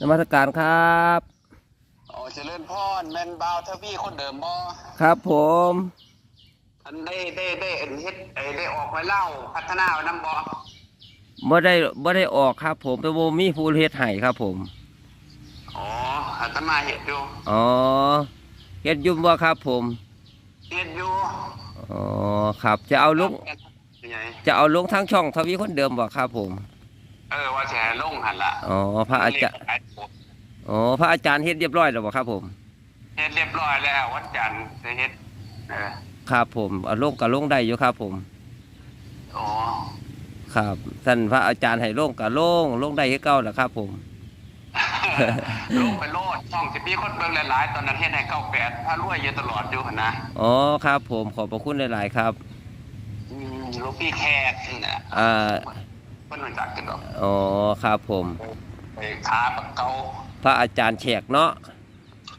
นมัสการครับโอ้เจริญพรแมนบาวทวีคนเดิมบ่ครับผมอันได้ได้ได้อันเฮ็ดไอ้ได้ออกไว้เล่าพัฒนาไว้นำบ่บ่ได้บ่ได้ออกครับ ผมแต่บ่มีผู้เฮ็ดให้ครับผมอ๋ออาตมาเฮ็ดอยู่อ๋อเฮ็ดอยุ่บ่ครับผมเฮ็ดอยู่อ๋อครับ จะเอาลงยังไงจะเอาลงทั้งช่องทวีคนเดิมบ่ครับผม เออว่าสิให้ลงหั่นล่ะอ๋อพระอาจารย์อ๋อพระอาจารย์เฮ็ดเรียบร้อยแล้วบ่ครับผมเฮ็ดเรียบร้อยแล้ววันจันทร์จะเฮ็ดเออครับผมเอาลงก็ลงได้อยู่ครับผมอ๋อครับท่านพระอาจารย์ให้ลงก็ลงลงได้คือเก่าแหละครับผมลงไปโลดช่องสิมีคนเบิ่งหลายๆตอนนั้นเฮ็ดให้98พารวยอยู่ตลอดอยู่หั่นนะอ๋อครับผมขอบพระคุณหลายๆครับอืมหลวงพี่แขกนี่น่ะอ่าเพิ่นรู้จักกันดอกอ๋อครับผมไปขาปากเกาพระอาจารย์แขกเนาะ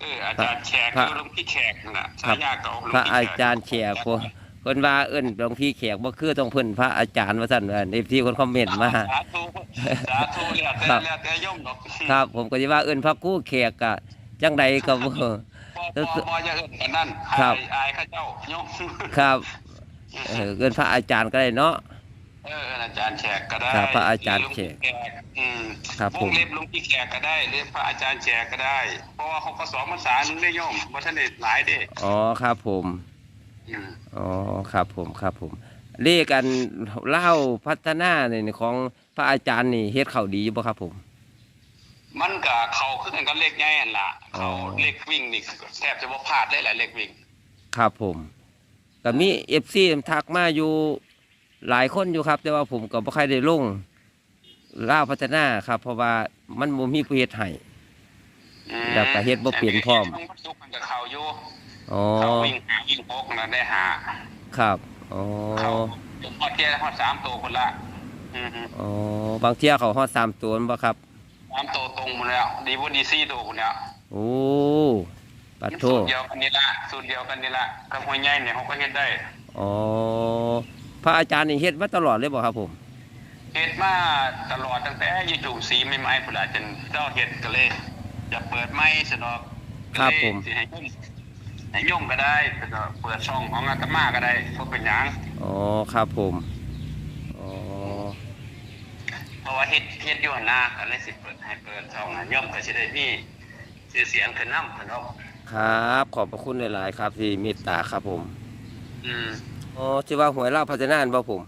เอออาจารย์แขกพระคือหลวงพี่แขกนั่นน่ะครับฉายาเก่าหลวงพระพี่อาจารย์แขกพวกคนว่าเอิ้นหลวงพี่แขกบ่คือต้องเพิ่นพระอาจารย์ว่าซั่นว่าในที่คนคอมเมนต์มาสาธุสาธุแล้วแต่ครับแล้วแต่โยมดอกครับ ผมก็สิว่าเอิ้นพระกู้แขกก็จังใดก็บ่บ่บ่บ่อย่าเอิ้นกันนั่นครับอายอายเขาเจ้าโยมครับเออเอิ้นพระอาจารย์ก็ได้เนาะ เอออาจารย์แขกก็ได้ครับพระอาจารย์แขกหอหลวงพี่อืมครับผมวงเล็บหลวงพี่แขกก็ได้เรียกพระอาจารย์แขกก็ได้ เพราะว่าเขาก็สอนภาษาหนึงได้โยมบ่ทันได้หลายเด้อ๋อครับผมอืมอ๋อครับผมครับผมเลขกันเล่าพัฒนาเนี่ยของพระอาจารย์นี่เฮ็ดเข้าดีอยู่บ่ครับผม มันก็เข้าคือกันกับเลขใหญ่นั่นล่ะอ๋อเขาเลขวิ่งนี่แทบจะบ่พลาดเลยแหละเลขวิ่ง ครับผมก็มี FC ทักมาอยู่ หลายคนอยู่ครับ แต่ว่าผมก็บ่ค่อยได้ลงเล่าวพัฒนาครับ เพราะว่ามันบ่มีผู้เฮ็ดให้อืมแล้วก็เฮ็ดบ่เปลี่ยนพร้อมต้องสุกมันก็เข้าอยู่อ๋อเขาวิ่งหาวิ่งหกนะได้หาครับอ๋อเขาพอดเทียฮอดสามตัวคนละอือฮึอ๋อบางเที่ยเขาฮอด3ตัวนั่นบ่ครับ สามตัวตรงหมดแล้ว ดีบ่ดีสี่ตัวคนแล้วโอ้ปัดโทสูตรเดียวกันนี่ละสูตรเดียวกันนี่ละกับหัวใหญ่เนี่ยเขาก็เฮ็ดได้ อ๋อ พระอาจารย์นี่เฮ็ดมาตลอดเลยบ่ครับผมเฮ็ดมาตลอดตั้งแต่อยู่จุ่มสีใหม่ๆพุ่นล่ะจนเจ้าเฮ็ดก็เลยจะเปิดไม้ซะดอกก็เลยสิให้ยุ่มให้ยุ่มก็ได้แล้วก็เปิดช่องของอาตมาก็ได้บ่เป็นหยังอ๋อครับผมอ๋อเพราะว่าเฮ็ดเฮ็ดอยู่หั่นนาก็เลยสิเปิดให้เปิดช่องน่ะย่อมก็สิได้มีชื่อเสียงขึ้นนำพุ่นเนาะครับ ขอบพระคุณหลาย ๆ ครับที่เมตตาครับผม อืม อ๋อที่ว่าหวยเล่าพัฒนานบ่ผม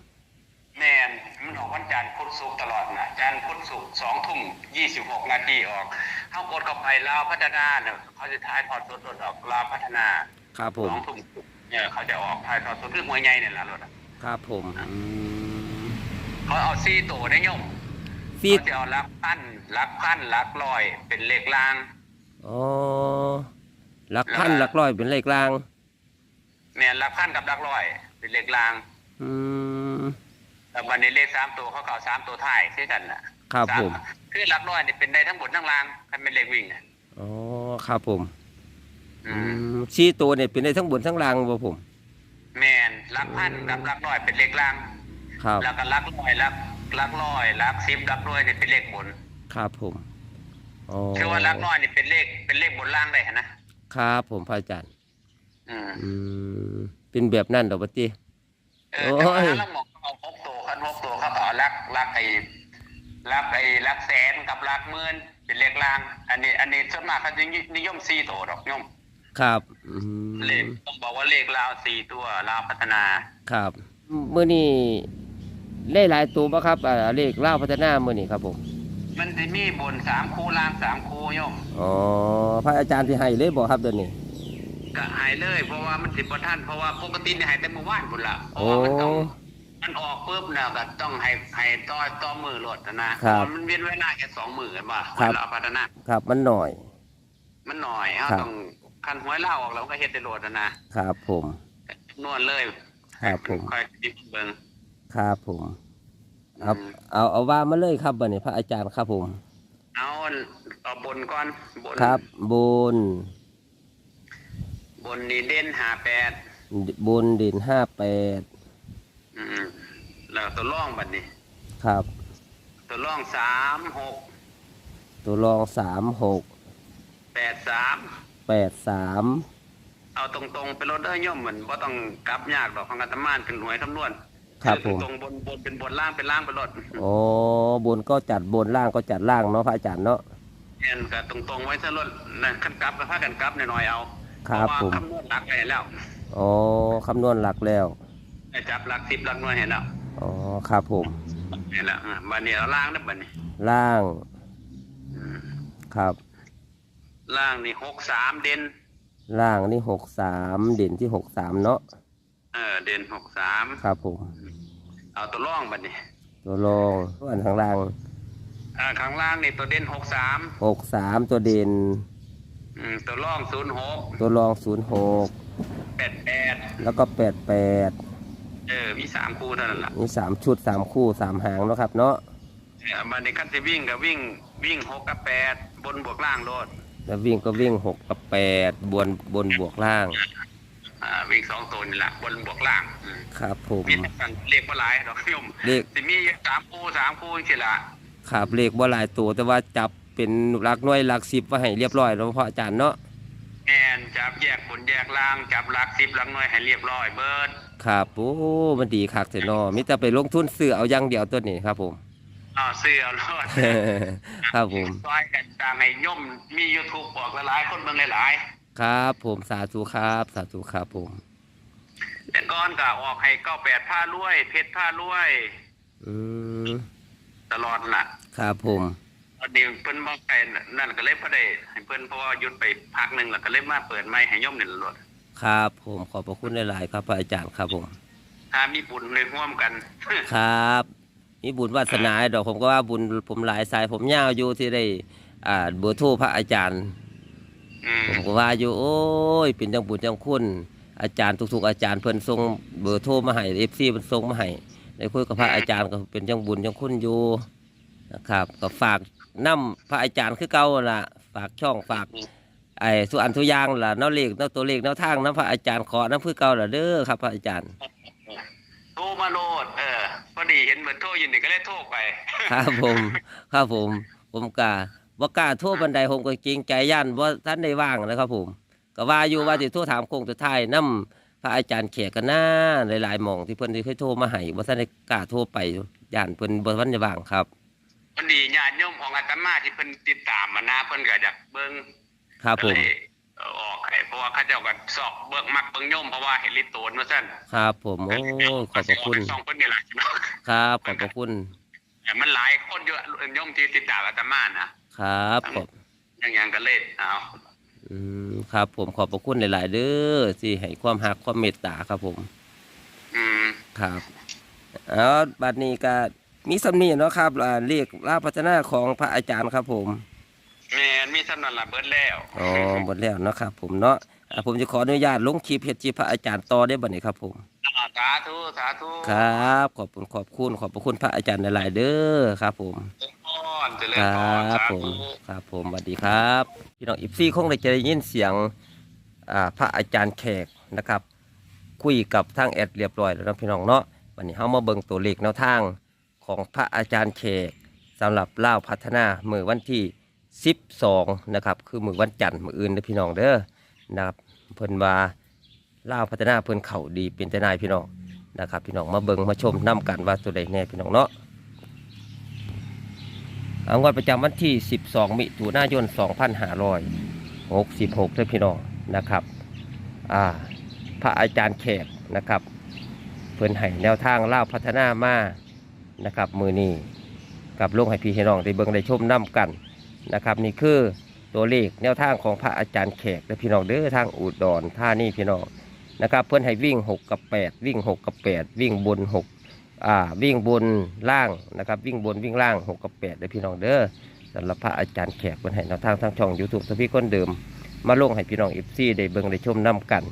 แม่นมันออกวันจันทร์พุธศุกร์ตลอดน่ะจันทร์พุธศุกร์2ทุ่ม26นาทีออกเฮากดเข้าไปลาวพัฒนาเนี่ยเขาจะถ่ายทอดสดออกลาวพัฒนาครับผม2ทุ่มเนี่ยเขาจะออกถ่ายทอดสดคือหวยใหญ่เนี่ยล่ะรถอะครับผมอืมเขาเอา4ตัวได้ย่อมฟีเขาดจะเอาหลักพันหลักพันหลักร้อยเป็นเลขล่างอ๋อหลักพันหลักร้อยเป็นเลขลาง แม่นหลักพันกับหลักร้อย เป็นเลขล่างอืมแล้ววันนี้เลขสามตัวเขาก็เอาสามตัวท้ายคือกันน่ะครับสาผม คือหลักร้อยนี่เป็นได้ทั้งบนทั้งล่างถ้าเป็นเลขวิ่งน่ะอ๋อครับผม อือืม มชี้ตัวเนี่ยเป็นได้ทั้งบนทั้งล่างบ่ผม แมนลักพันกับลักร้อยเป็นเลขล่าง ครับ แล้วก็ลักร้อยลักลักร้อยลักสิบลักร้อยนี่เป็นเลขบนครับผมอ๋อคือว่าลักร้อยนี่เป็นเลขเป็นเลขบนล่างได้นะครับผมพระอาจารย์ อืมอืมเป็นแบบนั้นดอกบัดติ เอโอ้อยแต่ว่าลักหมอกเอาหกตัวคันหกตัวเขาก็เอาลักลักไอ้ลักไอ้ลักแสนกับลักหมื่นเป็นเลขล่าง อันนี้ อันนี้ส่วนมากเขาจะนิยมสี่ตัวดอกนิยมครับอืมเลขต้องบอกว่าเลขลาวสี่ตัวลาวพัฒนา ครับมื้อนี้ได้หลายตัวบ่ครับอ่าเลขเล่าวพัฒนามื้อนี้ครับผมมันจะมีบนสามคู่ล่างสามคู่โยม อ๋อพระอาจารย์ที่ให้เลยบ่ครับเดี๋ยวนี้ ก็หายเลย เพราะว่ามันสิบ่ทันเพราะว่าปกติเนี่ยหายแต่เมื่อวานพุ่นละเพราะโอ้ว่ามันต้องมันออกปุ๊บเนี่ยก็ต้องให้ให้ต่อต่อมือโหลดนะนะครับเพราะมันเวียนเวลาแค่สองมือกันว่าครับเราพัฒนาครับ มันหน่อย มันหน่อยเฮาครับต้องคันหวยเล่าออกเราก็เฮ็ดได้โหลดนะนะครับผมนวดเลยครับผมค่อยดิบเบิ่งครับผมเอาอืมเอาเอาว่ามาเลยครับบัดนี้พระอาจารย์ครับผม เอาเอาบนก่อนบนครับบน บนนี่เด่น58บนเด่นห้าแปดอืมแล้วตัวร่องบัดนี้ ครับ ตัวร่อง36ตัวรองสามหกแปดสามแปดสามเอาตรงๆไปรถเด้อย่อมเหมือนว่าต้องกลับยากดอกของอาตมานเป็นหน่วยคำนวณครับผมตรงๆบนบนเป็นบนล่างเป็นล่างเป็นรถโอ้บนก็จัดบนล่างก็จัดล่างเนาะพระอาจารย์เนาะแอนก็ตรงๆไว้ซะรถนั่นขั้นกลับก็พากันกลับหน่อยๆเอา ครับเพาะว่าผม คำนวณหลักไปแล้วอ๋อคำนวณหลักแล้วไอ้จับหลักสิบหลักหน่วยเห็นแล้วอ๋อครับผม เห็นแล้วอะบันนี้เราล่างนะบันนี้ล่างอืมครับ ล่างนี่หกสามเด่นล่างนี่หกสามเด่นที่หกสามเนาะเออเด่นหกสามครับผม เอาตัวร่องบันนี้ตัวรองส่วนข้างล่างอ่าข้างล่างนี่ตัวเด่นหกสามหกสามตัวเด่น อืมตัวร่องศูนย์หกตัวรองศูนย์หกแปดแปดแล้วก็แปดแปดเออมีสามคู่เท่านั้นแหละนี่สามชุดสามคู่สามหางเนาะครับเนาะเออบันนี้ขั้นที่วิ่งก็วิ่งวิ่งหกกับแปดบนบวกล่างโลดแล้ววิ่งก็วิ่งหกกับแปดบนบนบวกล่างอ่าวิ่งสองตัวนี่แหละบนบวกล่างอืมครับผม มีแต่กันเรียกว่าหลายดอกยมเลข สิมีสามคู่สามคู่สิละครับเลขบ่หลายตัวแต่ว่าจับ เป็นหลักหน่วยหลักสิบไว้ให้เรียบร้อยแล้วพระอาจารย์เนาะแอนจับแยกผลแยกล่างจับหลักสิบหลักหน่วยให้เรียบร้อยเบิดครับโอ้มันดีคักเถอะเนาะมิแต่ไปลงทุนซื้อเอาอย่างเดียวตัวนี้ครับผมเอาเสื้อรอดครับผมซอยกันต่างให้ย่อมมียูทูบบอกหลายๆคนเบิ่งหลายครับ ผมสาธุครับ สาธุครับผมๆแต่ก้อนก็ออกให้เก้าแปดผ้ารวยเพชรผ้ารวยอืมตลอดน่ะ ครับผมต อนนี้เพิ่นบอกไปนั่นก็เลยบ่ได้ให้เพิ่นเพราะว่าหยุดไปพักหนึงแล้วก็เลยมาเปิดไม้ให้ย่อมนี่ล่ะโลดครับ ผมขอบพระคุณหลายๆครับพระอาจารย์ครับผม ถ้ามีบุญในร่วมกัน ครับมีบุญวาสนาดอกผมก็ว่าบุญผมหลายสายผมยาวอยู่ที่ได้อ่าเบอร์โทรพระอาจารย์ อืมผมก็ว่าอยู่โอ้ยเป็นจังบุญจังคุณอาจารย์ทุกๆอาจารย์เพิ่นส่งเบอร์โทรมาให้เอฟซีเพิ่นส่งมาให้ได้คุยกับพระอาจารย์ก็เป็นจังบุญจังคุณอยู่นะครับก็ฝาก นํพระอาจารย์คือเก่าล่ะ ฝากช่องฝาก ไอ้สุอันทุกอย่างล่ะเนาะเลขเนาะตัวเลขแนวทางนํพระอาจารย์ขอนํคือเก่าล่ะเด้อครับ พระอาจารย์ โทรมาโลดเออพอดีเห็นเบอร์โทรอยู่นี่ก็เลยโทรไป ครับผม ครับผม ผมกล้าว่ากล้าโทษบันไดผมก็จริงใจย่านว่าท่านได้ว่างนะครับผม ก็ว่าอยู่ว่าสิโทรถามโคงสุดท้ายนํพระอาจารย์แขกกันหน้าหลายๆหมองที่เพิ่นได้เคยโทรมาให้ว่าท่านได้กล้าโทรไปย่านเพิ่นบ่ทันได้ว่างครับ พอดีญาติโยมของอาตมาที่เพิ่นติดตามมานะเพิ่นก็อยากเบิ่งครับผมก็เลยเอาออกให้เพราะว่าเขาเจ้าก็สอบเบิ่งมักเบิ่งโยมเพราะว่าเห็นลิโตนว่าซั่นครับผมโอ้ขอบพระคุณสองเพิ่นนี่ล่ะครับขอบพระคุณแต่มันหลายคนเยอะโยมที่ติดตามอาตมานะครับขอบอย่างอย่างก็เลยเอาอืมครับ ผมขอบพระคุณหลาย ๆ เด้อที่ให้ความรักความเมตตาครับผม อืมครับเอาบัดนี้ก็ มีสำนีเนาะครับอ่าเรียกลาพัฒนาของพระอาจารย์ครับผม แม่นมีสำนันละเบิดแล้วอ๋อหมดแล้วเนาะครับผมเนาะอ่าผมจะขออนุญาตลงคลิปเฮ็ดจีพระอาจารย์ต่อได้บัดนี้ครับผม อ่าสาธุสาธุครับ ขอบคุณขอบคุณขอบพระคุณพระอาจารย์หลายๆเด้อครับผม เจริญพรเจริคญรพรับสาผธุมครับผมสวัสดีครับ พี่น้องอิฟซี่คงได้จะได้ยินเสียงอ่าพระอาจารย์แขกนะครับ คุยกับทางแอดเรียบร้อยแล้วเนาะพี่น้องเนาะวันนี้เฮามาเบิ่งตัวเลขแนวทาง ของพระอาจารย์แขกสำหรับเล่าพัฒนามือวันที่ 12 นะครับ คือมือวันจันทร์มืออื่นเด้อพี่น้องเด้อนะครับเพิ่นว่าเล่าพัฒนาเพิ่นเข่าดีเป็นแต่นายพี่น้องนะครับ พี่น้องมาเบิ่งมาชมนํกันว่าตัวใดแน่พี่น้องเนาะอางวดประจำวันที่ 12 มิถุนายน 2566เด้อพี่น้องนะครับอ่าพระอาจารย์แขกนะครับ เพิ่นให้แนวทางเล่าพัฒนามา นะครับ มือนี้กับลงให้พี่ให้น้องได้เบิ่งได้ชมน้ำกันนะครับ นี่คือตัวเลขแนวทางของพระอาจารย์แขกเด้อพี่น้องเด้อทางอุดรท่านี่พี่น้องนะครับ เพิ่อนให้วิ่ง 6 กับ 8 วิ่ง 6 กับ 8 วิ่งบน6อ่าวิ่งบนล่างนะครับ วิ่งบนวิ่งล่างหกกับแปดเด้อพี่น้องเด้อสำหรับพระอาจารย์แขกบนให้แนวทางทางช่องยูทูบทพี่คนเดิม มาลงให้พี่น้องเอฟซีได้เบิ่งได้ชมน้กัน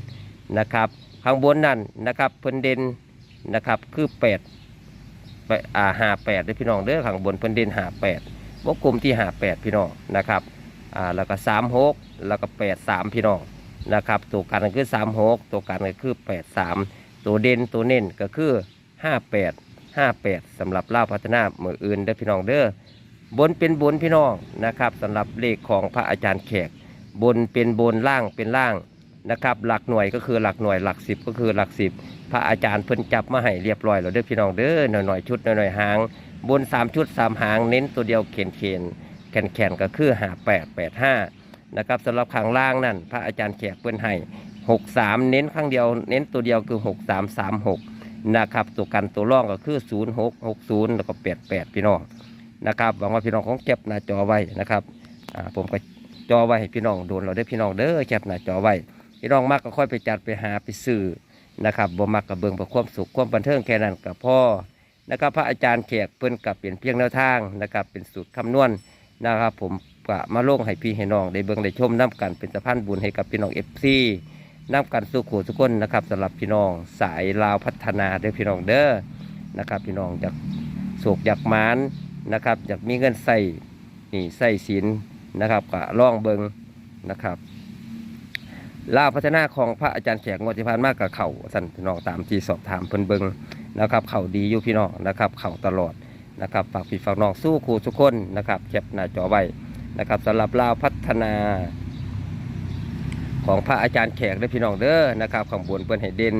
นะครับข้างบนนั่นนะครับเพิ่อนเด่นนะครับคือ แปดไปอ่าหาแปดเด้พี่น้องเด้อข้างบนเพิ่นเด่นหาแปดวงกลมที่หาแปดพี่น้องนะครับอ่าแล้วก็สามหกแล้วก็แปดสามพี่น้องนะครับตัวกันก็คือสามหกตัวกันก็คือแปดสามตัวเด่นตัวเน้นก็คือห้าแปดห้าแปดสำหรับเล่าพัฒนาเมืออื่นเด้อพี่น้องเด้อบนเป็นบนพี่น้องนะครับสำหรับเลขของพระอาจารย์แขก บนเป็นบนล่างเป็นล่าง นะครับ หลักหน่วยก็คือหลักหน่วยหลักสิบก็คือหลักสิบพระอาจารย์เพิ่นจับมาให้เรียบร้อยแล้วเด้อพี่น้องเด้อหน่อยหน่อยๆชุดหน่อยหน่อยๆหางบน3ชุด3หางเน้นตัวเดียวเขียนเขียนแขนแขนก็คือหา8 8 5นะครับสำหรับข้างล่างนั่นพระอาจารย์แขกเพิ่นให้63เน้นข้างเดียว เน้นตัวเดียวคือ6336นะครับตัวกันตัวร่องก็คือ0660แล้วก็88พี่น้องนะครับหวังว่าพี่น้องของเก็บหน้าจอไว้นะครับผมก็จอไว้ให้พี่น้องโดนเราได้อพี่น้องเด้อแคปหน้าจอไว้ พี่น้องมากก็ค่อยไปจัดไปหาไปซื้อนะครับบ่มักกับเบิ่งเพื่ความสุขความบันเทิงแค่นั้นกับพ่อนะครับพระอาจารย์แขกเพิ่นกับเปลี่ยนเพียงแนวทางนะครับเป็นสูตรคำนวณนะครับ ผมก็มาล่งให้พี่ให้น้องได้เบิ่งได้ชมน้ำกันเป็นสะพานบุญให้กับพี่น้องเอฟซีน้ำกันสู้ขู่ทุกคนนะครับสำหรับพี่น้องสายลาวพัฒนาเด้อพี่น้องเด้อนะครับพี่น้องอยากโศกอยากมานนะครับอยากมีเงินใส่นี่ใส่ศีลนะครับก็ล่องเบิงนะครับ ลาวพัฒนาของพระอาจารย์แขกงวดที่ผ่านมากกับเขาสั่นพี่น้องตามที่สอบถามเพิ่นเบิงนะครับ เข่าดีอยู่พี่น้องนะครับ เข่าตลอดนะครับฝากพี่ฝากน้องสู้ครูทุกคนนะครับแคปหน้าจอไว้นะครับสำหรับลาวพัฒนาของพระอาจารย์แขกได้พี่น้องเด้อนะครับข้างบนเพิ่นให้เด่น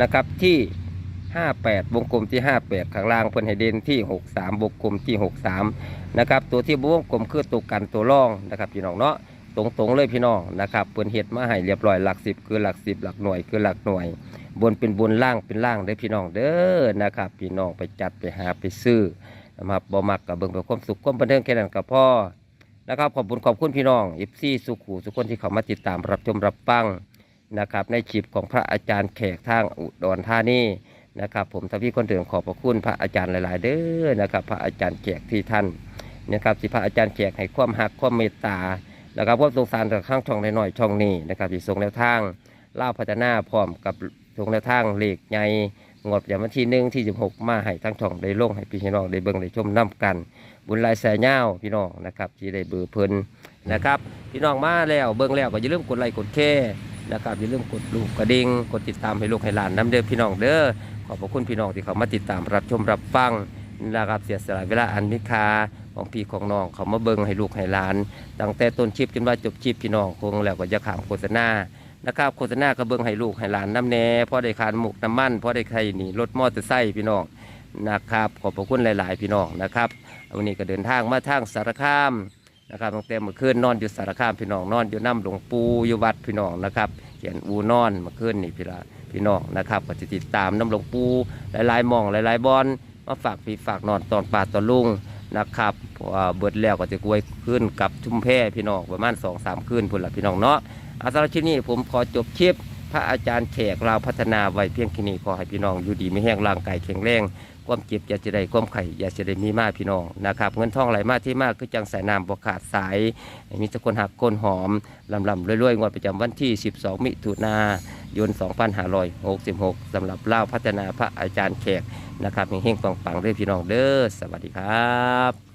นะครับที่ 58 วงกลมที่ 58 ข้างล่างเพิ่นให้เด่นที่ 63 วงกลมที่ 63 นะครับตัวที่วงกลมคือตัวกันตัวร่องนะครับพี่น้องเนาะ ตรงๆเลยพี่น้องนะครับเพิ่นเฮ็ดมาให้เรียบร้อยหลักสิบคือหลักสิบหลักหน่วยคือหลักหน่วย บนเป็นบนล่างเป็นล่างได้อพี่น้องเด้อนะครับ พี่น้องไปจัดไปหาไปซื้อนะครับบ่มักกับเบิ่งกับความสุขความบันเทิงแค่นั้นกับพ่อนะครับขอบคุณขอบคุณพี่น้องอิฟซี่สุขูสุกคนที่เขามาติดตามรับชมรับฟังนะครับ ในคลิปของพระอาจารย์แขกทางอุดรธานีนะครับ ผมทพี่คนเดิมขอบพระคุณพระอาจารย์หลาย ๆ เด้อนะครับ พระอาจารย์แขกที่ท่านนะครับที่พระอาจารย์แขกให้ความหักความเมตตา นะครับความสงสารจากข้างช่องน้อยๆช่องนี้นะครับที่ส่งแนวทางเล่าพัฒนาพร้อมกับทงแนวทางเหลขใหญ่งดอย่างวันที่หนึ่งที่สิบหกมาให้ทั้งช่องได้ลงให้พี่น้องได้เบิ่งได้ชมน้กัน บุญลายแสนเงาพี่น้องนะครับที่ได้เบอร์เพลินนะครับ พี่น้องมาแล้วเบิ่งแล้วก็อย่าลืมกดไลค์กดแชร์นะครับอย่าลืมกดลูกกระดิ่งกดติดตามให้ลูกให้หลานน้ำเด้อพี่น้องเด้อขอบพระคุณพี่น้องที่เขามาติดตามรับชมรับฟังนะครับเสียสละเวลาอันมิคา ของพี่ของน้องเขามาเบิ่งให้ลูกให้หลานตั้งแต่ต้นชิปจนว่าจบชิปพี่น้องคงแล้วก็จะขามโฆษณานะครับโฆษณากระเบื้งให้ลูกให้หลานน้ำแน่พ่อได้ขานหมกน้ำมันพ่อได้ใครนี่รถมอเตอร์ไซค์พี่น้องนะครับขอบพระคุณหลาย ๆ พี่น้องนะครับวันนี้ก็เดินทางมาทางสารคามนะครับตั้งแต่เมื่อคืนนอนอยู่สารคามพี่น้องนอนอยู่น้ำหลวงปูอยู่วัดพี่น้องนะครับเขียนอูนอนเมื่อคืนนี่พี่ละพี่น้องนะครับก็จะติดตามน้ำหลวงปูหลายๆมองหลาย ๆบอลมาฝากพี่ฝากนอนตอนป่าตอนลุง นะครับเบิดแล้วก็จะกล้วยขึ้นกับชุมแพพี่น้องประมาณสองสามคืนพุ่นละพี่น้องเนาะอาสาชิปนี้ผมขอจบคลิป พระอาจารย์แขกเราพัฒนาไว้เพียงแค่นี้ขอให้พี่น้องอยู่ดีไม่แห้งร่างกายแข็งแรงความเจ็บอย่าจะได้ความไข่อย่าจะได้มีมากพี่น้องนะครับเงินทองไหลมากที่มากคือจังสายน้ำบกขาดสาย มีตะคนหักคนหอมลำลำรวยๆงวดประจำวันที่ 12 มิถุนายน 2566สำหรับเล่าพัฒนาพระอาจารย์แขกนะครับเฮงๆปังๆด้วยพี่น้องเด้อสวัสดีครับ